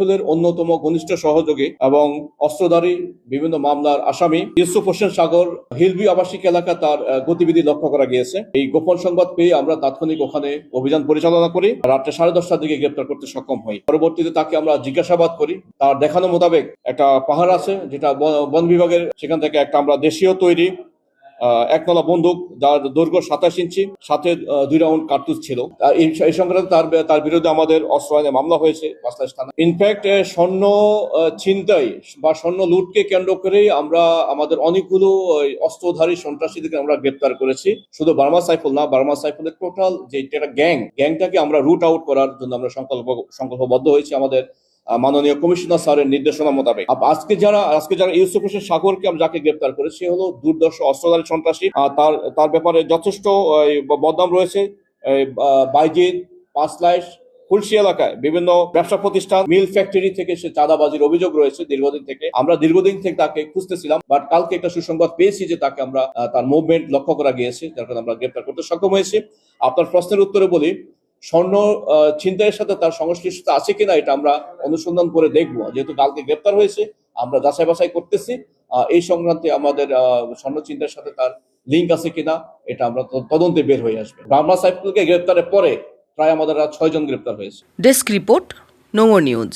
সাইফুলের অন্যতম ঘনিষ্ঠ সহযোগী এবং অস্ত্রধারী বিভিন্ন মামলার আসামি ইউসুফ হোসেন সাগর, হিলবি আবাসিক এলাকা তার গতিবিধি লক্ষ্য করা গিয়েছে। এই গোপন সংবাদ পেয়ে আমরা তাৎক্ষণিক ওখানে অভিযান পরিচালনা করি। রাত্রে সাড়ে দশটার দিকে গ্রেপ্তার করতে সক্ষম হই। পরবর্তীতে তাকে আমরা জিজ্ঞাসাবাদ করি। তার দেখানো মোতাবেক একটা পাহাড় আছে, যেটা বন- বিভাগের সেখান থেকে একটা আমরা দেশীয় তৈরি একতলা বন্দুক, যার দৈর্ঘ্য সাতাশ ইঞ্চি, সাথে দুই রাউন্ড কার্তুজ ছিল। এই সংক্রান্তে তার তার বিরুদ্ধে আমাদের অস্ত্র আইনে মামলা হয়েছে পাঁচলাশ থানা ইনফ্যাক্ট স্বর্ণ ছিনতাই বা স্বর্ণ লুটকে কেন্দ্র করেই আমরা, আমাদের অনেকগুলো অস্ত্রধারী সন্ত্রাসীদেরকে আমরা গ্রেপ্তার করেছি। শুধু বার্মা সাইফুল না, বার্মা সাইফুলের টোটাল যে গ্যাং, গ্যাংটাকে আমরা রুট আউট করার জন্য আমরা সংকল্প, সংকল্পবদ্ধ হয়েছি আমাদের। মাননীয় কমিশনার স্যারের নির্দেশনা মোতাবেক। আজকে যারা আজকে যারা ইউসুফ হোসেন সাগরকে আমরা যাকে গ্রেপ্তার করেছি সে হলো দুর্দর্শ, অস্ত্রধারী সন্ত্রাসী তার তার ব্যাপারে যথেষ্ট বদনাম রয়েছে। বাইজিদ, পাঁচলাইশ খুলশি এলাকায় বিভিন্ন ব্যবসা প্রতিষ্ঠান, মিল ফ্যাক্টরি থেকে সে চাঁদাবাজির অভিযোগ রয়েছে দীর্ঘদিন থেকে। আমরা দীর্ঘদিন থেকে তাকে খুঁজতেছিলাম, বাট কালকে একটা সুসংবাদ পেয়েছি যে তাকে আমরা তার মুভমেন্ট লক্ষ্য করা গিয়েছে, যার কারণে আমরা গ্রেপ্তার করতে সক্ষম হয়েছি। আপনার প্রশ্নের উত্তরে বলি স্বর্ণ ছিনতাইয়ের সাথে তার সংশ্লিষ্টতা আছে কিনা এটা আমরা অনুসন্ধান করে দেখব। যেহেতু কালকে গ্রেপ্তার হয়েছে, আমরা যাচাই বাছাই করতেছি এই সংক্রান্তে আমাদের স্বর্ণ চিন্তার সাথে তার লিঙ্ক আছে কিনা এটা আমরা তদন্তে বের হয়ে আসবে। বাংলা সাইফুলকে গ্রেপ্তারের পরে প্রায় আমাদের ছয়জন ছয় গ্রেপ্তার হয়েছে। ডেস্ক রিপোর্ট নোংর নিউজ।